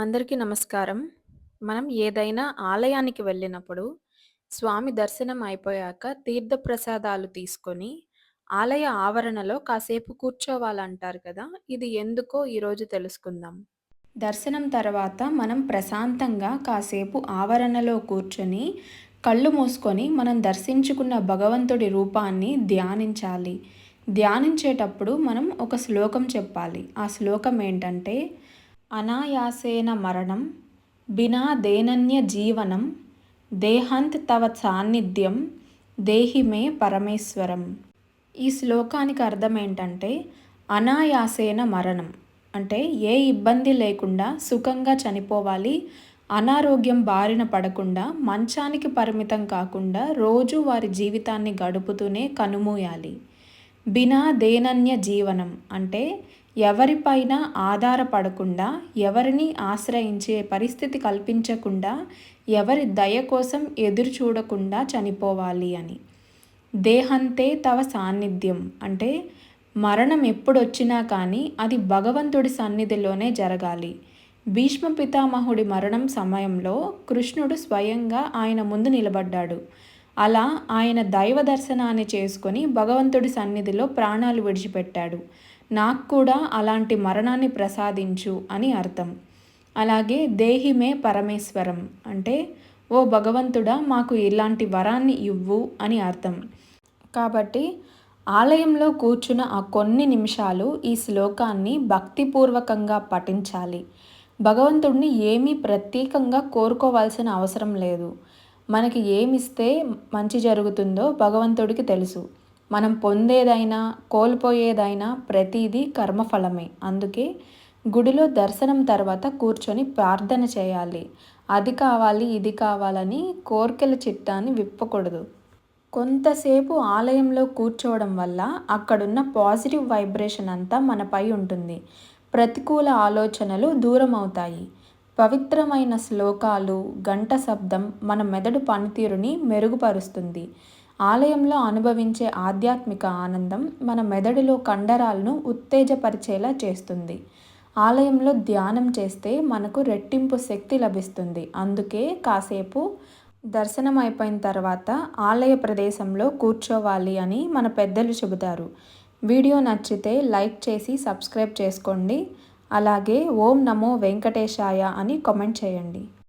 అందరికీ నమస్కారం. మనం ఏదైనా ఆలయానికి వెళ్ళినప్పుడు, స్వామి దర్శనం అయిపోయాక తీర్థప్రసాదాలు తీసుకొని, ఆలయ ఆవరణలో కాసేపు కూర్చోవాలంటారు కదా! ఇది ఎందుకో ఈరోజు తెలుసుకుందాం. దర్శనం తర్వాత మనం ప్రశాంతంగా కాసేపు ఆవరణలో కూర్చొని, కళ్ళు మూసుకొని మనం దర్శించుకున్న భగవంతుడి రూపాన్ని ధ్యానించాలి. ధ్యానించేటప్పుడు మనం ఒక శ్లోకం చెప్పాలి. ఆ శ్లోకం ఏంటంటే అనాయాసేన మరణం బినా దేనన్య జీవనం దేహంత్ తవ సాన్నిధ్యం దేహి మే పరమేశ్వరం. ఈ శ్లోకానికి అర్థం ఏంటంటే అనాయాసేన మరణం. అంటే ఏ ఇబ్బంది లేకుండా సుఖంగా చనిపోవాలి అనారోగ్యం బారిన పడకుండా మంచానికి పరిమితం కాకుండా రోజు వారి జీవితాన్ని గడుపుతూనే కనుమూయాలి. బినా దేనన్య జీవనం అంటే ఎవరిపైన ఆధారపడకుండా ఎవరిని ఆశ్రయించే పరిస్థితి కల్పించకుండా ఎవరి దయ కోసం ఎదురు చూడకుండా చనిపోవాలి అని. దేహంతే తవ సాన్నిధ్యం. అంటే మరణం ఎప్పుడొచ్చినా కానీ అది భగవంతుడి సన్నిధిలోనే జరగాలి. భీష్మ పితామహుడి మరణం సమయంలో కృష్ణుడు స్వయంగా ఆయన ముందు నిలబడ్డాడు. అలా ఆయన దైవ దర్శనాన్ని చేసుకొని భగవంతుడి సన్నిధిలో ప్రాణాలు విడిచిపెట్టాడు. నాకు కూడా అలాంటి మరణాన్ని ప్రసాదించు అని అర్థం. అలాగే దేహిమే పరమేశ్వరం. అంటే ఓ భగవంతుడా మాకు ఇలాంటి వరాన్ని ఇవ్వు అని అర్థం. కాబట్టి ఆలయంలో కూర్చున్న ఆ కొన్ని నిమిషాలు ఈ శ్లోకాన్ని భక్తిపూర్వకంగా పఠించాలి. భగవంతుడిని ఏమీ ప్రత్యేకంగా కోరుకోవాల్సిన అవసరం లేదు. మనకి ఏమిస్తే మంచి జరుగుతుందో భగవంతుడికి తెలుసు. మనం పొందేదైనా కోల్పోయేదైనా ప్రతిదీ కర్మఫలమే. అందుకే గుడిలో దర్శనం తర్వాత కూర్చొని ప్రార్థన చేయాలి. అది కావాలి ఇది కావాలని కోరికల చిట్టాన్ని విప్పకూడదు. కొంతసేపు ఆలయంలో కూర్చోవడం వల్ల అక్కడున్న పాజిటివ్ వైబ్రేషన్ అంతా మనపై ఉంటుంది. ప్రతికూల ఆలోచనలు దూరం అవుతాయి పవిత్రమైన శ్లోకాలు గంట శబ్దం మన మెదడు పనితీరుని మెరుగుపరుస్తుంది. ఆలయంలో అనుభవించే ఆధ్యాత్మిక ఆనందం మన మెదడులో కండరాలను ఉత్తేజపరిచేలా చేస్తుంది. ఆలయంలో ధ్యానం చేస్తే మనకు రెట్టింపు శక్తి లభిస్తుంది. అందుకే కాసేపు దర్శనం అయిపోయిన తర్వాత ఆలయ ప్రదేశంలో కూర్చోవాలి అని మన పెద్దలు చెబుతారు. వీడియో నచ్చితే లైక్ చేసి సబ్స్క్రైబ్ చేసుకోండి. అలాగే ఓం నమో వెంకటేశాయ అని కామెంట్ చేయండి.